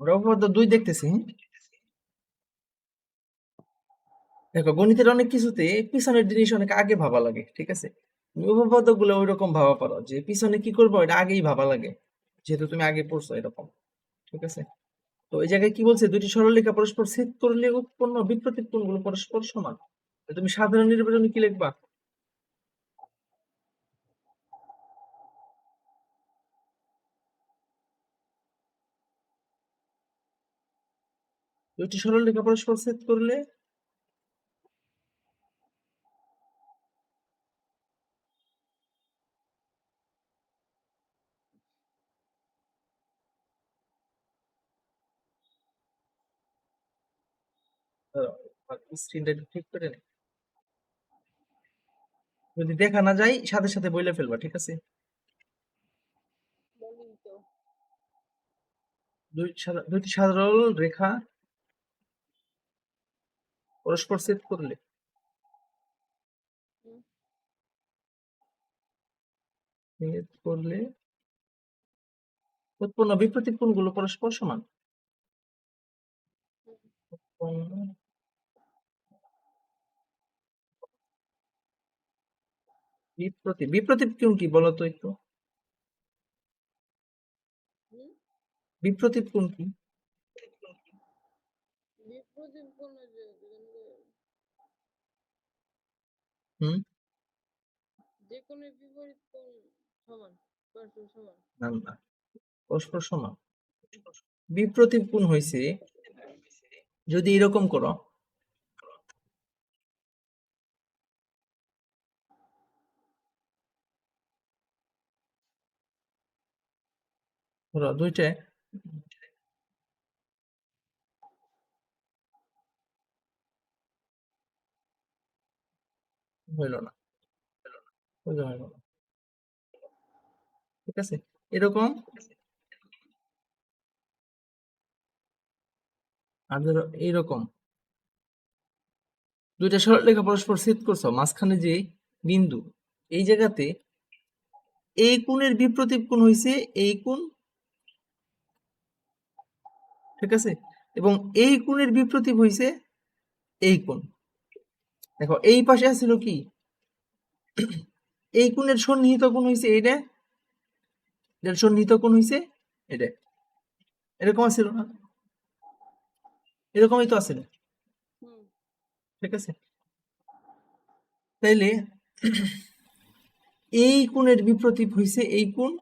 আমরা দুই দেখতেছি? দেখো, গণিতের অনেক কিছুতে পিছনের জিনিস অনেক আগে ভাবা লাগে, ঠিক আছে? উপপাদ্যগুলো ওই রকম ভাবা পারো যে পিছনে কি করব, এটা আগেই ভাবা লাগে, যেহেতু তুমি আগে পড়ছো এরকম, ঠিক আছে? তো এই জায়গায় কি বলছে? দুটি সরলরেখা পরস্পর ছেদ করলে উৎপন্ন বিপ্রতীপ কোণগুলো পরস্পর সমান। তুমি সাধারণ নির্বাচনে কি লিখবা? দুটি সরলরেখা পরস্পর ছেদ করলে স্ক্রিনটা ঠিক করে নে। যদি দেখা না যায় সাথে সাথে বইলে ফেলবা ঠিক আছে? দুইটি সাধারণ রেখা পরস্পর ছেদ করলে। করলে উৎপন্ন বিপ্রতীপ কোণগুলো পরস্পর সমান। উৎপন্ন বিপ্রতীপ বিপ্রতীপ কোণ কি বলো তো একটু? বিপ্রতীপ কোণ কি বিপ্রতীপ কোণ যে যেখানে হুম? যে কোনো বিপরীত কোণ সমান পরস্পর সমান। না না পরস্পর সমান। বিপ্রতীপ কোণ হইছে যদি এরকম করো। দুইটা হইল না। ঠিক আছে? এরকম আর ধরো এইরকম। দুইটা সরলরেখা পরস্পর ছেদ করছ, মাঝখানে যে বিন্দু, এই জায়গাতে এই কোণের বিপ্রতীপ কোণ হইছে এই কোণ। ঠিক আছে? এবং এই কোণের বিপ্রতীপ হইছে এই কোণ। দেখো, এই পাশে আছিল কি? এই কোণের সন্নিহিত কোণ হইছে এইটা এটার সন্নিহিত কোণ হইছে এটা এরকম আছিল না? এরকমই তো হুম। ঠিক আছে? তাইলে এই কোণের বিপ্রতীপ হইছে এই কোণ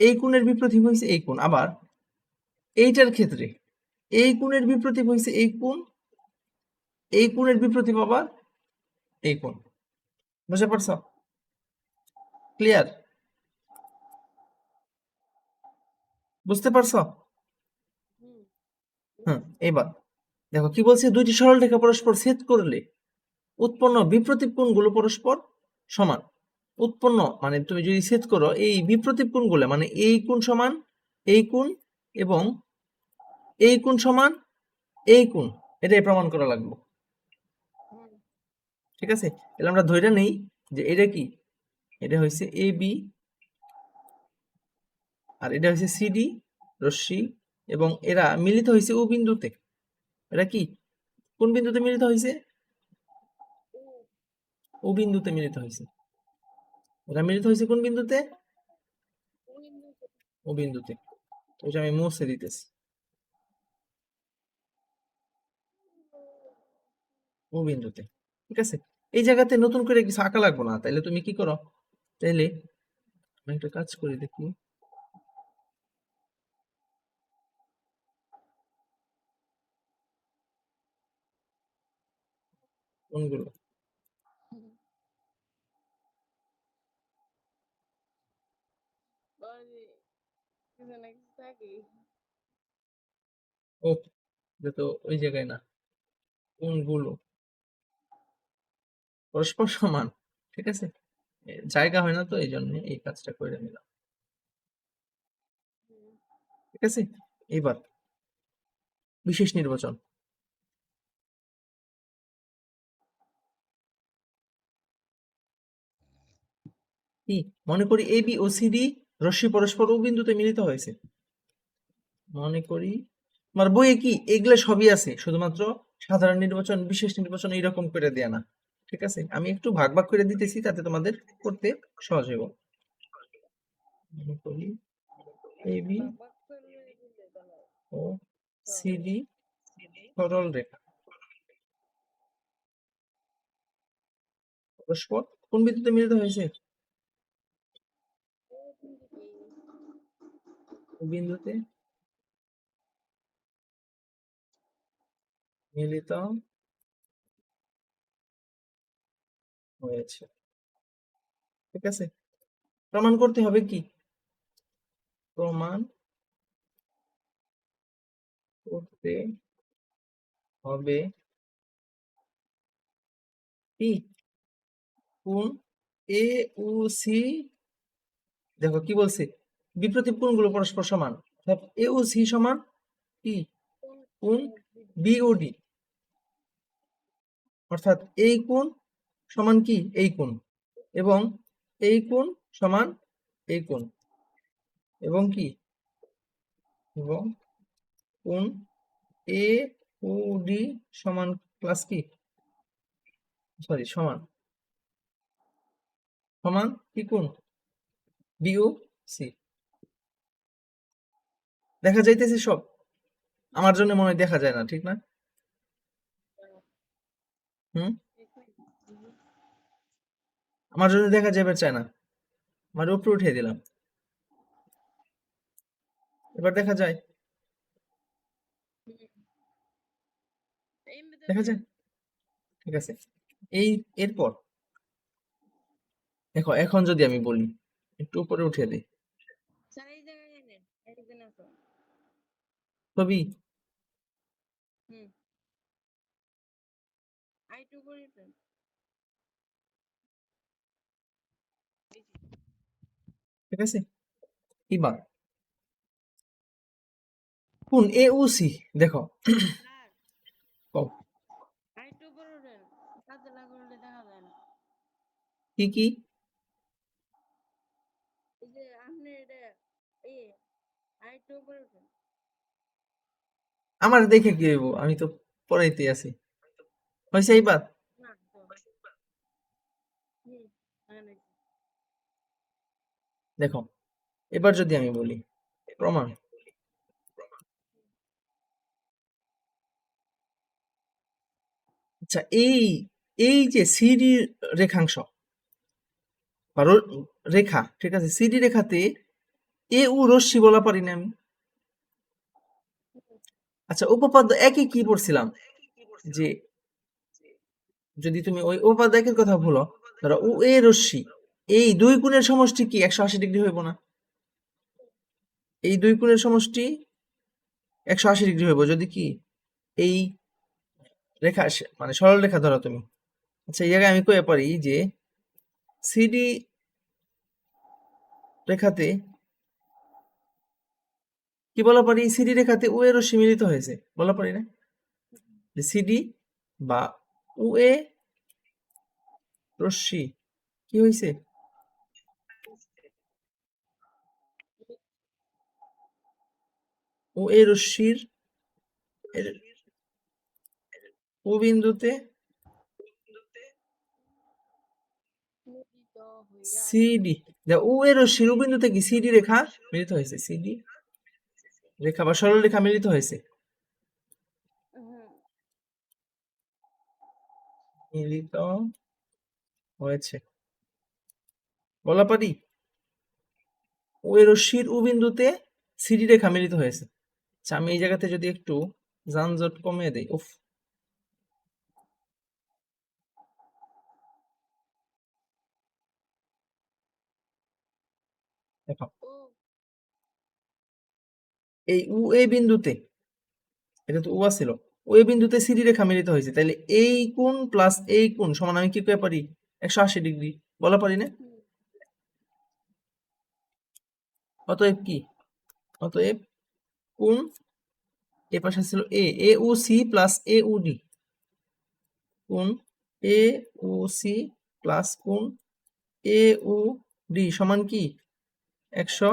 এই কোণের বিপ্রতীপ হইছে এই কোণ। আবার এইটার ক্ষেত্রে এই কোণের বিপ্রতীপ হইছে এই কোণ এই কোণের বিপ্রতীপ আবার এই কোণ। বুঝতে পারছ? ক্লিয়ার বুঝতে পারছ? হুম। এবার দেখো কি বলছে? দুইটি সরল রেখা পরস্পর ছেদ করলে উৎপন্ন বিপ্রতীপ কোণগুলো পরস্পর সমান। উৎপন্ন মানে তুমি যদি ছেদ করো এই বিপ্রতীপ কোণগুলো মানে এই কোণ সমান এই কোণ এবং এই কোণ সমান এই কোণ এটাই প্রমাণ করা লাগবে। ঠিক আছে? তাহলে আমরা ধরে নেই যে এটা কি? এটা হয়েছে এ বি আর এটা হয়েছে সিডি রশ্মি এবং এরা মিলিত হয়েছে ও বিন্দুতে। এটা কি? কোন বিন্দুতে মিলিত হয়েছে ও বিন্দুতে মিলিত হয়েছে এরা মিলিত হয়েছে কোন বিন্দুতে? ও বিন্দুতে। ও বিন্দুতে ওইটা আমি মুছে দিতেছি। ও বিন্দুতে। ঠিক আছে? এই জায়গাতে নতুন করে কিছু আঁকা লাগবো না, তাইলে তুমি কি করো? তাইলে আমি একটা কাজ করি দেখি। কোনগুলো? বাড়ি কিছু না কিছু থাকে। ও এটা তো ওই জায়গায় না। কোনগুলো? পরস্পর সমান ঠিক আছে? জায়গা হয় না তো এই জন্য এই কাজটা করে নিলাম। ঠিক আছে? এবার বিশেষ নির্বাচন। কি? মনে করি এ বি ও সি ডি রশ্মি পরস্পর ও বিন্দুতে মিলিত হয়েছে। মনে করি তোমার বইয়ে কি? এগুলো সবই আছে। শুধুমাত্র সাধারণ নির্বাচন, বিশেষ নির্বাচন এইরকম করে দেয়া না। ঠিক আছে? আমি একটু ভাগ ভাগ করে দিতেছি তাতে তোমাদের করতে সহজ হইব। করি এ বি বাক করলে দিলে ভালো হয়। ও সি ডি সরল রেখা। পরস্পর কোন বিন্দুতে মিলিত হয়েছে? বিন্দুতে? মিলিত হয়েছে। ঠিক আছে? প্রমাণ করতে হবে কি? প্রমাণ করতে হবে কি? কোন এ ও সি দেখো কি বলছে? বিপ্রতীপ কোণগুলো পরস্পর সমান? এ ও সি সমান কি? কোন? বিওডি অর্থাৎ এই কোণ সমান কি? এই কোণ। এবং এই কোণ সমান এই কোণ। এবং কি? এবং কোণ এ ও ডি সমান প্লাস কি? সরি, সমান। সমান কি কোণ? B O C. দেখা যাইতেছে সব। আমার জন্য মনে হয় দেখা যায় না, ঠিক না? হুম। আমার যদি দেখা যাবে চায় না। আমার উপরে উঠিয়ে দিলাম। এবার দেখা যায়। দেখা যায়? ঠিক আছে। এই এরপর। দেখো, এখন যদি আমি বলি, একটু উপরে উঠিয়ে দিই। ছবি। হুম দেন। এই যে, ঠিক আছে এবার কোন এ ও সি? দেখো। কি কি? আমার দেখে কি হইব? আমি তো পড়াইতে আছি। হয়েছে এইবার না তো হুম এখানে দেখো, এবার যদি আমি বলি, প্রমাণ। আচ্ছা এই এই যে সিডি রেখাংশ বা রেখা, ঠিক আছে? সিডি রেখাতে এ উ রশ্মি বলা পারি না আমি। আচ্ছা উপপাদ্য একই কি পড়ছিলাম? যে, যদি তুমি ওই উপপাদ্য একের কথা ভুলো, ধরো উ এ রশ্মি। এই দুই কোণের সমষ্টি কি? একশো আশি ডিগ্রি হইব না? এই দুই কোণের সমষ্টি একশো আশি ডিগ্রি হইব। যদি কি? এই রেখা মানে সরল রেখা ধরো তুমি। আচ্ছা এই জায়গায় আমি কয়ে পারি যে সিডি রেখাতে কি বলা পারি? সিডি রেখাতে ও এর রশ্মি মিলিত হয়েছে। বলা পারি না? সিডি বা ও এ রশ্মি কি হয়েছে ও এ রশ্মির এর- ও বিন্দুতে সিডি ও এর রশ্মির ও বিন্দুতে কি? সিডি রেখা মিলিত হয়েছে সিডি রেখা বা সরল রেখা মিলিত হয়েছে। মিলিত হয়েছে। বলা পারি ও এর রশ্মির ও বিন্দুতে সিডি রেখা মিলিত হয়েছে। আচ্ছা আমি এই জায়গাতে যদি একটু যানজট কমিয়ে দেই উফ। এই উ এ বিন্দুতে এটা তো উ ছিল ও এ বিন্দুতে সিডি রেখা মিলিত হয়েছে তাহলে এই কোণ প্লাস এই কোণ সমান আমি কি করে পারি? একশো আশি ডিগ্রি বলা পারি না? অতএব কি? অতএব কোণ এ পাশে ছিল এ A O C plus A O D কোণ এ ও সি প্লাস কোণ এ ও ডি সমান কি? একশো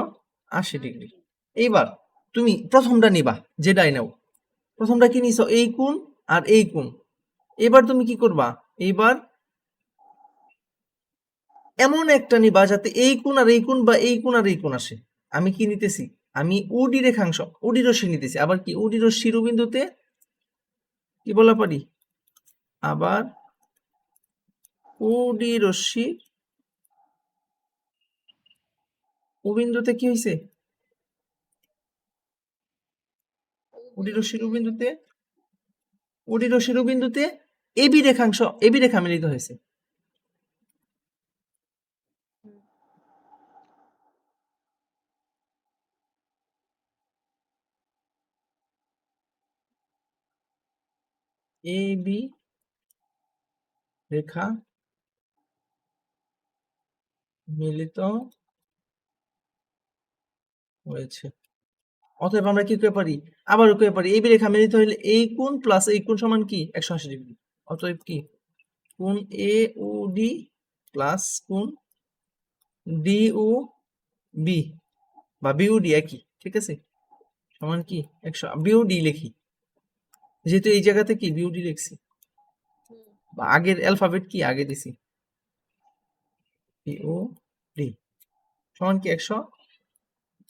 আশি ডিগ্রি। এইবার তুমি প্রথমটা নিবা যেটাই নাও। প্রথমটা কি নিছো? এই কোণ আর এই কোণ এবার তুমি কি করবা? এইবার এমন একটা নিবা যাতে এই কোণ আর এই কোণ বা এই কোণ আর এই কোণ আসে। আমি কি নিতেছি? আমি উডি রেখাংশ উডি রশ্মি নিতেছি। আবার কি? উডি রশ্মি শিরোবিন্দুতে কি বলা পারি? আবার উডি রশ্মি ও বিন্দুতে কি হয়েছে উডি রশ্মির ও বিন্দুতে উডি রশ্মির ও এবি রেখাংশ এবি রেখা মিলিত হয়েছে হুম। এ বি রেখা মিলিত হয়েছে। অতএব আমরা কি করতে পারি? আবারও করতে পারি। এই রেখা মিলিত হইলে এই কোণ প্লাস এই কোণ সমান কি? একশো আশি ডিগ্রি। অতএব কি? কোণ এ ও ডি প্লাস কোণ ডি ও বি বা বিউডি একই, ঠিক আছে? সমান কি? একশো বিউডি লিখি। যেহেতু এই জায়গাতে কি? বিউডি লিখছি বা আগের অ্যালফাবেট কি? আগে দিছি। ও ডি সমান কি? একশো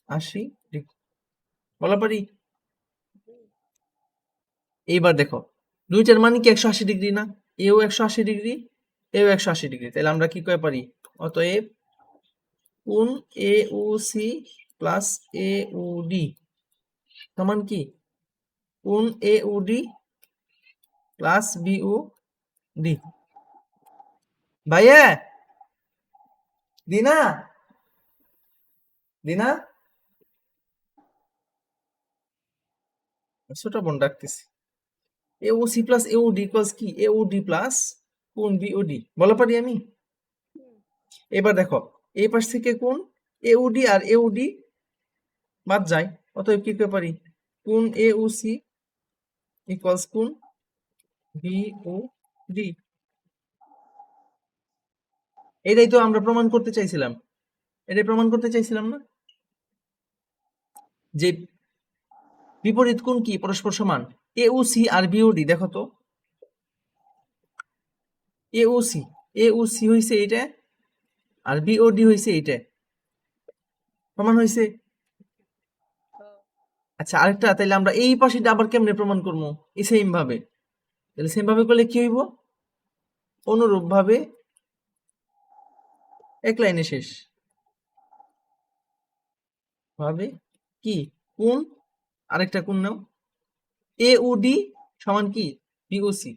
আশি ডিগ্রি। বলা পারি? এইবার দেখো। দুইটার মানে কি? একশো আশি ডিগ্রি না? এও একশো আশি ডিগ্রি এও একশো আশি ডিগ্রি। তাহলে আমরা কি করে পারি? অতএব কোন A O C plus A O D সমান কি? কোন A D plus B O D ভাইয়া, দিনা দিনা? ছোট বোন ডাকতেছি। A O C plus A O D equals কি? এ ও ডি প্লাস কোন বি ও ডি বলা পারি আমি? এবার দেখো, এই পাশ থেকে কোন A O D R A O D বাদ যায়, অতএব কি করতে পারি? কোন A O C B O D এটাই তো আমরা প্রমাণ করতে চাইছিলাম। এটাই প্রমাণ করতে চাইছিলাম না? যে বিপরীত কোণ কি? পরস্পর সমান। এ ও সি আর বি ও ডি দেখো তো। এ ও সি এ ও সি হইছে এইটা আর বি ও ডি হইছে এইটা। প্রমাণ হইছে? হ্যাঁ আচ্ছা আরেকটা, তাইলে আমরা এই পাশেটা আবার কেমনে প্রমাণ করব? এই সেম ভাবে। তাহলে সেম ভাবে করলে কি হইব? অনুরূপ ভাবে এক লাইনে শেষ। ভাবে কি? কোন? আরেকটা কোন নাও? এ ডি সমান কি? বিওসি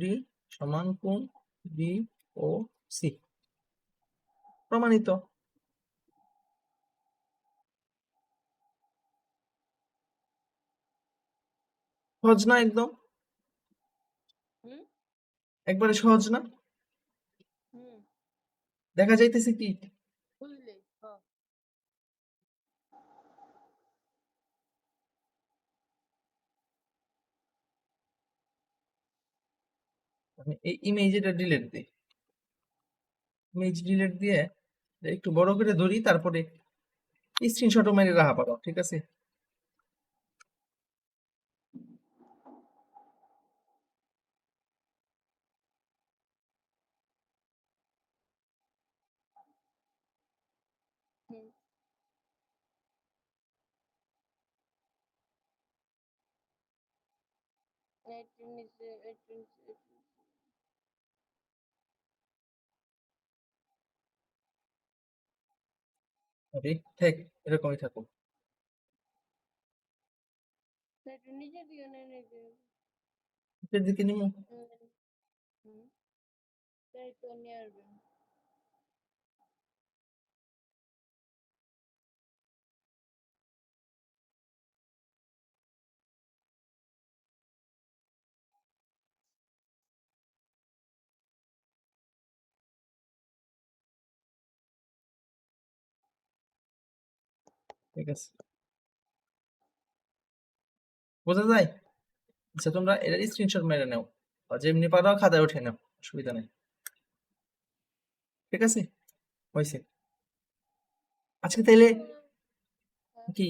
ডি সমান কোন? বি ও সি প্রমাণিত। সহজ না একদম? একবারে সহজ না? দেখা যাইতেছে কি? আমি এই ইমেজ এটা ডিলিট দিই। ইমেজ ডিলিট দিয়ে একটু বড় করে ধরি তারপরে স্ক্রিনশটও মেরে রাখা পারো ঠিক আছে হুম এইটির নিচে এইটির নিচে নিচে আরে ঠিক এরকমই থাকুক এইটির নিচে তো নিয়ে আসবেন। বোঝা যায়? আচ্ছা তোমরা এটার স্ক্রিনশট মেরে নাও। যেমনি পারো খাতায় উঠে নাও, অসুবিধা নেই। ঠিক আছে? হয়েছে। আজকে তাইলে কি?